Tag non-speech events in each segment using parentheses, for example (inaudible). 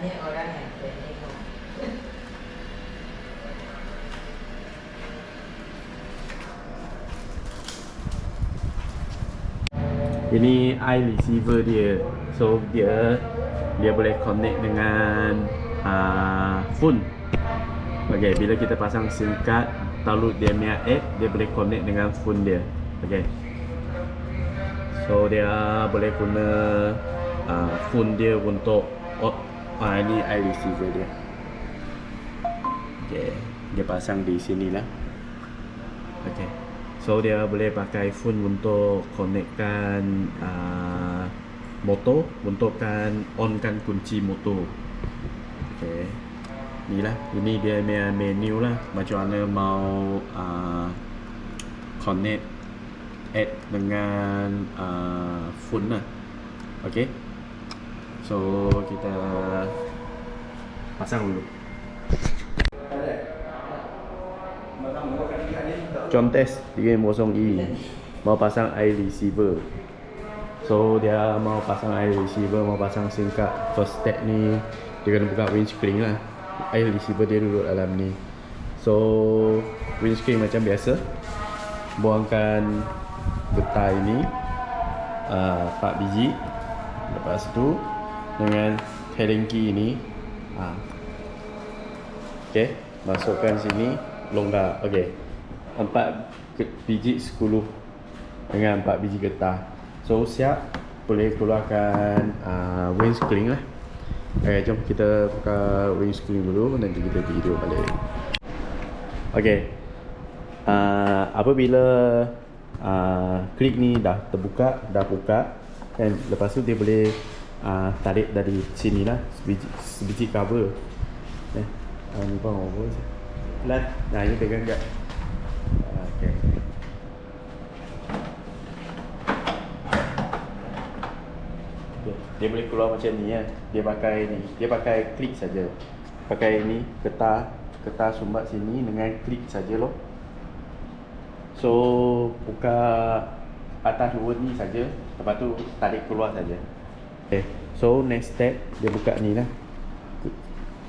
Banyak orang yang tengok. (laughs) Ini i receiver dia. So dia dia boleh connect dengan uh, phone. Okay, bila kita pasang SIM card, download dia punya app, dia boleh connect dengan phone dia. Okay. So dia boleh guna uh, phone dia untuk ah ini i receiver dia. Okay, dia pasang di sini lah. Okay. So dia boleh pakai phone untuk connectkan uh, motor, untukkan onkan kunci motor. Okay. Ni lah, ini dia punya menu lah macam mana mau uh, connect add dengan uh, phone lah. Okay. So kita pasang dulu. Contes 350i Mau pasang i receiver. So dia mau pasang i receiver Mau pasang SIM card First step ni Dia kena buka windscreen lah. I receiver dia duduk dalam ni. So Windscreen macam biasa. Buangkan Getah ini uh, 4 biji. Lepas tu Dengan Heading key ini. Uh, Okay Masukkan sini Longgar. Okay Empat biji 10 Dengan empat biji getah. So siap. Boleh keluarkan uh, windscreen lah. Okay jom kita buka windscreen dulu. Nanti kita video balik. Okay uh, Apabila uh, Klik ni dah terbuka Dah buka Kan lepas tu dia boleh uh, Tarik dari sini lah Sebiji, sebiji cover Eh uh, Ni bang apa je Pelan Nah ini pegang kat Ah, Okay. Dia boleh keluar macam ni ya. Dia pakai ni. Dia pakai klik saja. Pakai ni getah getah sumbat sini dengan klik saja loh. So buka atas dua ni saja. Lepas tu tarik keluar saja. Okay. So next step dia buka ni lah.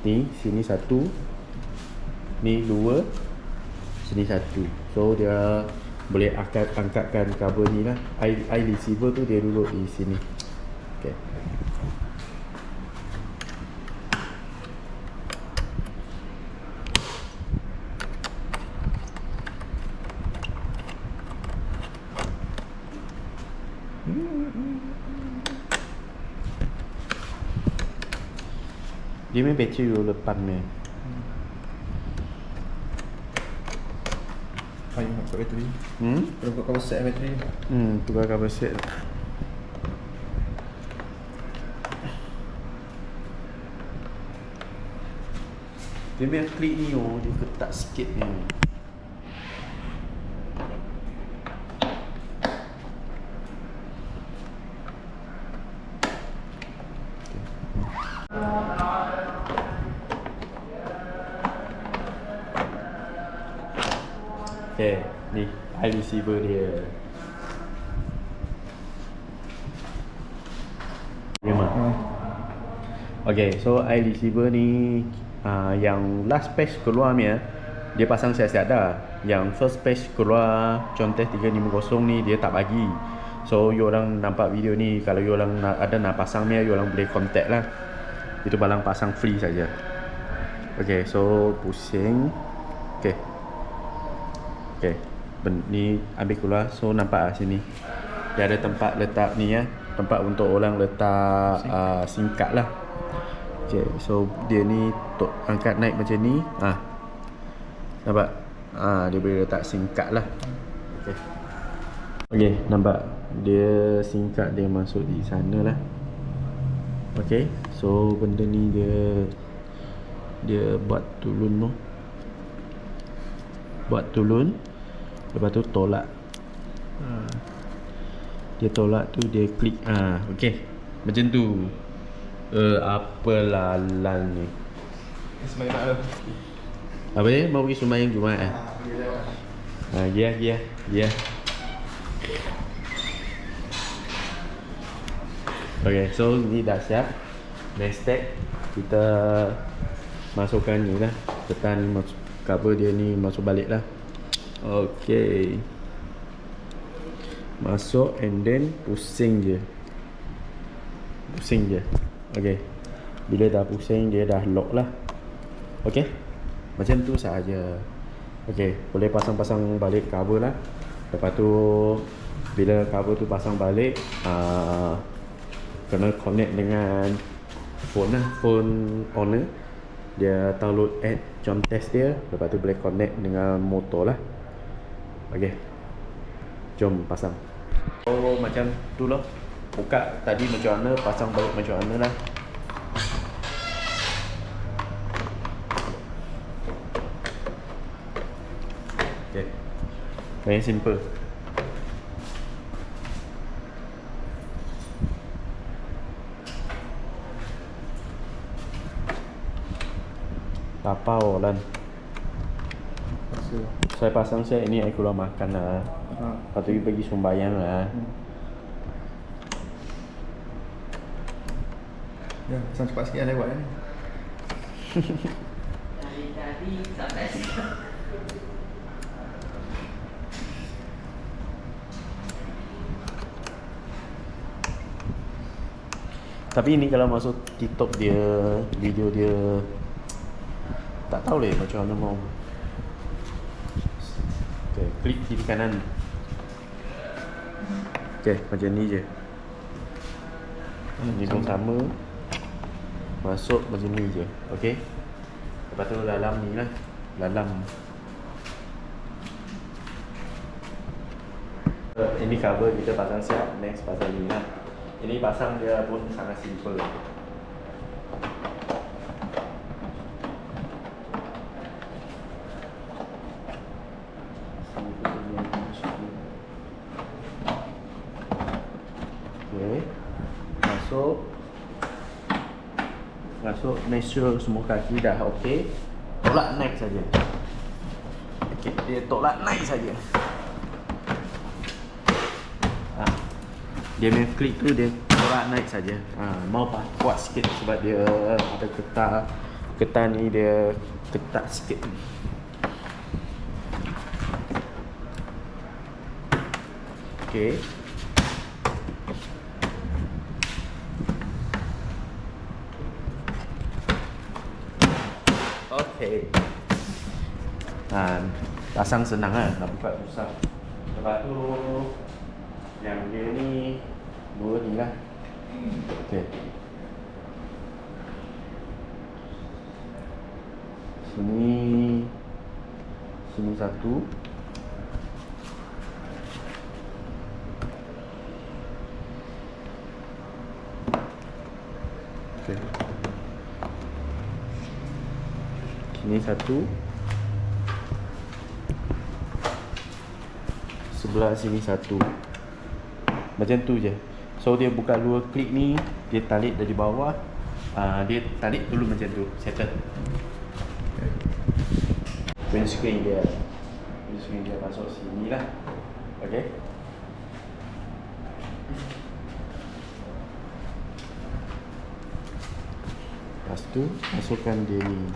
Ni sini satu. Ni dua. Sini satu So dia boleh angkat, angkatkan kabel ni lah I, I receiver tu dia duduk di sini Okay Dia main bateri dulu depan ni Payung nak buka bateri Hmm? Perlu buka cover set bateri Hmm, tukar cover set. Dia punya klik ni oh, dia ketat sikit ni receiver dia Ya. Mak Okay, so i receiver ni uh, Yang last page keluar ni ah, Dia pasang siap-siap dah. Yang first page keluar Contoh 350 ni dia tak bagi. So you orang nampak video ni Kalau you orang ada nak pasang ni You orang boleh contact lah. Itu balang pasang free saja. Okay, so pusing. Okay Okay ben, Ni ambil keluar. So nampak lah sini. Dia ada tempat letak ni ya Tempat untuk orang letak uh, singkat lah. Okay so dia ni tok, Angkat naik macam ni. Ah, Nampak? Ah, Dia boleh letak singkat lah. Okay Okay nampak? Dia singkat dia masuk di sana lah. Okay So benda ni dia Dia buat turun tu. Buat turun Lepas tu tolak ha. Dia tolak tu dia klik ah ha. Okay Macam tu uh, Apalah lan ni ada Apa dia? Mau pergi sembahyang Jumaat eh? Ha, ya, ya, ya. Okay, so ni dah siap. Next step, kita masukkan ni lah ketan ni masuk, cover dia ni masuk balik lah ok masuk and then pusing je. Pusing je. Ok bila dah pusing dia dah lock lah. Ok macam tu sahaja. Ok boleh pasang-pasang balik cover lah. Lepas tu bila cover tu pasang balik uh, kena connect dengan phone lah. Phone owner. Dia download app jom test dia. Lepas tu boleh connect dengan motor lah ok jom pasang. Oh macam tu lah. Buka tadi macam mana pasang balik macam mana lah. Ok very simple. Tapau lan. Rasa. Saya pasang saya ini saya keluar makan lah Ha. Lepas tu pergi sembahyang lah Hmm. Ya, pasang cepat sikit lewat ni. Tadi-tadi sampai. Tapi ini kalau masuk TikTok dia Video dia Tak tahu leh macam mana mau Okay, klik kiri kanan. Okay, macam ni je. Ni pun sama. Masuk macam ni je. Okay Lepas tu dalam ni lah. Dalam Ini cover kita pasang siap Next pasang ni lah. Ini pasang dia pun sangat simple Okay Masuk Make sure semua kaki dah okay Tolak naik saja Okay Dia tolak naik saja ha. Dia main klik tu dia tolak naik saja ha. Mau pa- kuat sikit sebab dia ada ketat Ketan ni dia ketat sikit Okay Okay. Ha, pasang senang lah, nak buka susah. Lepas tu yang dia ni dua ni lah. Okay. Sini sini satu. Satu. Sebelah sini satu. Macam tu je. So dia buka dua klik ni Dia tarik dari bawah. Uh, Dia tarik dulu macam tu. Settle. Windscreen dia. Windscreen dia masuk sini lah. Okay. Lepas tu masukkan dia ni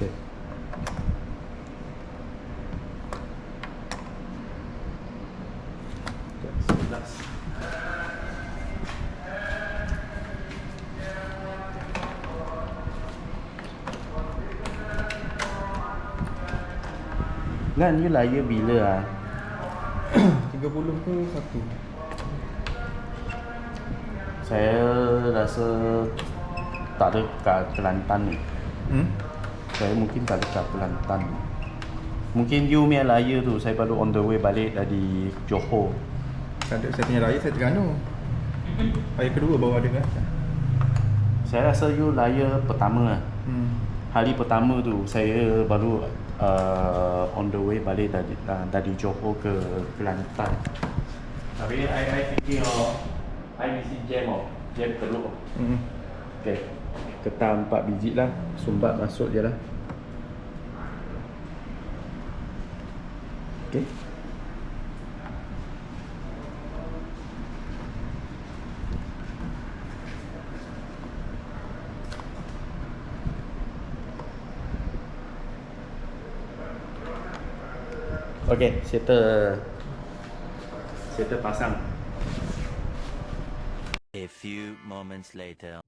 Okay. Sebelas. Kan you layar bila ah? (coughs) 30 ke satu? Saya rasa tak ada kat Kelantan ni. Hmm? Saya mungkin tak dekat Kelantan. Mungkin you punya layar tu saya baru on the way balik dari Johor. Saya, ada, saya punya raya saya Terengganu. Raya kedua baru ada kan? Saya rasa you layar pertama lah. Hmm. Hari pertama tu saya baru uh, on the way balik dari uh, dari Johor ke Kelantan. Tapi I I fikir oh, I mesti jam oh, jam telur. Hmm. Okay. Ketam 4 biji lah, sumbat masuk je lah. Okay. Okay, settle settle pasang. A few moments later.